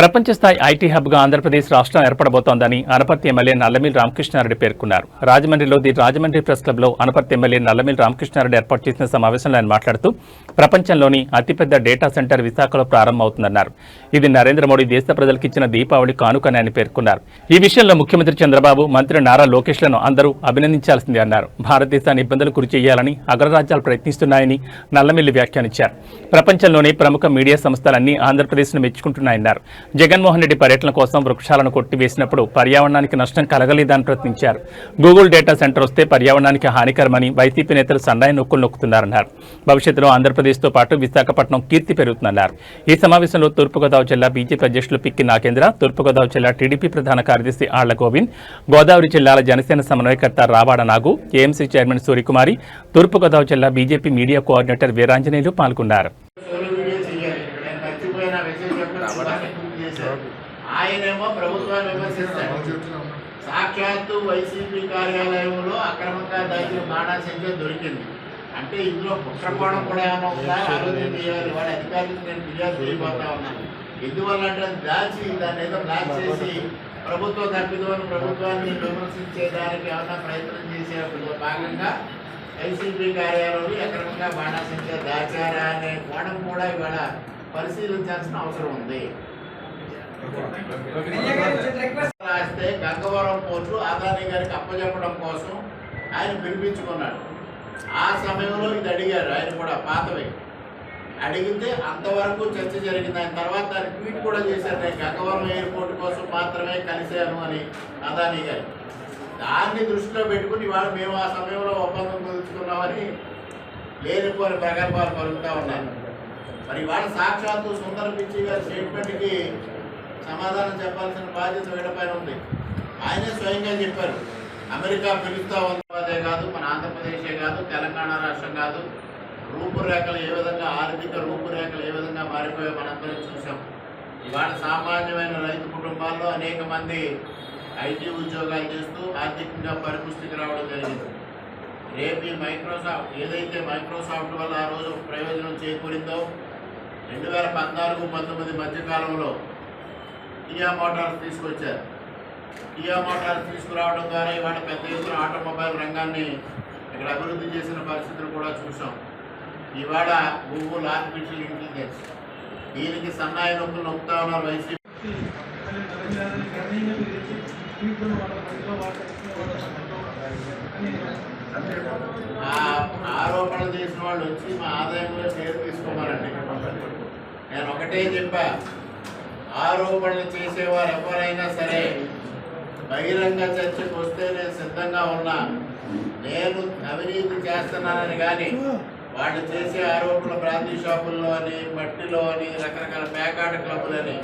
ప్రపంచ స్థాయి ఐటీ హబ్గా ఆంధ్రప్రదేశ్ రాష్ట్రం ఏర్పడబోతోందని అనపర్తి ఎమ్మెల్యే నల్లమిల్ రామకృష్ణారెడ్డి పేర్కొన్నారు. రాజమండ్రిలో ది రాజమండ్రి ప్రెస్ క్లబ్లో అనపర్తి ఎమ్మెల్యే నల్లమిల్ రామకృష్ణారెడ్డి ఏర్పాటు చేసిన సమావేశంలో ఆయన మాట్లాడుతూ ప్రపంచంలోని అతిపెద్ద డేటా సెంటర్ విశాఖలో ప్రారంభమవుతుందన్నారు. ఇది నరేంద్ర మోడీ దేశ ప్రజలకు ఇచ్చిన దీపావళి కానుకని ఆయన పేర్కొన్నారు. ఈ విషయంలో ముఖ్యమంత్రి చంద్రబాబు మంత్రి నారా లోకేష్లను అందరూ అభినందించాల్సిందే అన్నారు. భారతదేశాన్ని ఇబ్బందులు గురి చేయాలని అగ్రరాజ్యాలు ప్రయత్నిస్తున్నాయని నల్లమిల్లి వ్యాఖ్యానించారు. ప్రపంచంలోని ప్రముఖ మీడియా సంస్థలన్నీ ఆంధ్రప్రదేశ్ను మెచ్చుకుంటున్నాయన్నారు. జగన్మోహన్ రెడ్డి పర్యటన కోసం వృక్షాలను కొట్టివేసినప్పుడు పర్యావరణానికి నష్టం కలగలేదని ప్రశ్నించారు. గూగుల్ డేటా సెంటర్ వస్తే పర్యావరణానికి హానికరమని వైసీపీ నేతలు సన్నాయి నొక్కులు నొక్కుతున్నారన్నారు. భవిష్యత్తులో ఆంధ్రప్రదేశ్తో పాటు విశాఖపట్నం కీర్తి పెరుగుతుందన్నారు. ఈ సమావేశంలో తూర్పుగోదావరి జిల్లా బీజేపీ అధ్యక్షులు పిక్కి నాగేంద్ర తూర్పుగోదావరి జిల్లా టీడీపీ ప్రధాన కార్యదర్శి ఆళ్ళ గోవింద్ గోదావరి జిల్లాల జనసేన సమన్వయకర్త రావాడ నాగు ఏఎంసీ చైర్మన్ సూర్యకుమారి తూర్పుగోదావరి జిల్లా బీజేపీ మీడియా కోఆర్డినేటర్ వీరాంజనేయులు పాల్గొన్నారు. ఆయనేమో ప్రభుత్వాన్ని విమర్శిస్తాడు. సాక్షాత్తు వైసీపీ కార్యాలయంలో అక్రమంగా దాచిన బాణాసంఖ్య దొరికింది. అంటే ఇందులో కుట్రకోణం కూడా ఏమైనా ఉందా? ఆలోచన చేయాలి వాడి అధికారులకు నేను ఫిర్యాదు చేయబోతా ఉన్నాను. ఎందువల్ల అంటే దాచి దాన్ని ఏదో బ్లాక్ చేసి ప్రభుత్వ తప్పిదోని ప్రభుత్వాన్ని విమర్శించేదానికి ఏమైనా ప్రయత్నం చేసే భాగంగా ఐసీపీ కార్యాలయంలో అక్రమంగా బాణాసంఖ్య దాచారా అనే కోణం కూడా ఇవాళ పరిశీలించాల్సిన అవసరం ఉంది. రాస్తే గంగవరం పోర్టు అదాని గారికి అప్పచెప్పడం కోసం ఆయన పిలిపించుకున్నాడు. ఆ సమయంలో ఇది అడిగారు ఆయన కూడా పాతవి. అడిగితే అంతవరకు చర్చ జరిగింది. ఆయన తర్వాత దాన్ని ట్వీట్ కూడా చేశారు నేను గంగవరం ఎయిర్పోర్ట్ కోసం మాత్రమే కలిశాను అని అదాని గారు. దాన్ని దృష్టిలో పెట్టుకుని ఇవాళ మేము ఆ సమయంలో ఒప్పందం కుదుర్చుకున్నామని లేనిపోని ప్రగల్భాలు పలుకుతా ఉన్నారు. మరి ఇవాళ సాక్షాత్తు సుందర పిచ్చి గారి స్టేట్మెంట్కి సమాధానం చెప్పాల్సిన బాధ్యత వీళ్ళపైన ఉంది. ఆయనే స్వయంగా చెప్పారు. అమెరికా పిలుస్తా ఉన్నదే కాదు మన ఆంధ్రప్రదేశే కాదు తెలంగాణ రాష్ట్రం కాదు. రూపురేఖలు ఏ విధంగా ఆర్థిక రూపురేఖలు ఏ విధంగా మారిపోయో మనందరం చూసాం ఇవాళ సామాన్యమైన రైతు కుటుంబాల్లో అనేక మంది ఐటీ ఉద్యోగాలు చేస్తూ ఆర్థికంగా పరిపుష్టికి రావడం జరిగింది. రేపు ఈ మైక్రోసాఫ్ట్ ఏదైతే మైక్రోసాఫ్ట్ వల్ల ఆ రోజు ప్రయోజనం చేకూరిందో రెండు వేల పద్నాలుగు పంతొమ్మిది మధ్యకాలంలో కియా మోటార్స్ తీసుకొచ్చారు. కియా మోటార్స్ తీసుకురావడం ద్వారా ఇవాళ పెద్ద ఎత్తున ఆటోమొబైల్ రంగాన్ని ఇక్కడ అభివృద్ధి చేసిన పరిస్థితులు కూడా చూసాం ఇవాళ గూగుల్ ఆర్టిఫిషియల్ ఇంటెలిజెన్స్ దీనికి సన్నాయి నొప్పులు నొప్పుతా ఉన్నారు వైసీపీ. ఆరోపణలు చేసిన వాళ్ళు వచ్చి మా ఆదాయంలో షేర్ తీసుకోమనండి. నేను ఒకటే చెప్పా ఆరోపణలు చేసేవారు ఎవరైనా సరే బహిరంగ చర్చకు వస్తే నేను సిద్ధంగా ఉన్నా నేను అవినీతి చేస్తున్నానని కానీ వాళ్ళు చేసే ఆరోపణలు బ్రాందీ షాపుల్లో అని మట్టిలో అని రకరకాల పేకాట క్లబ్బులని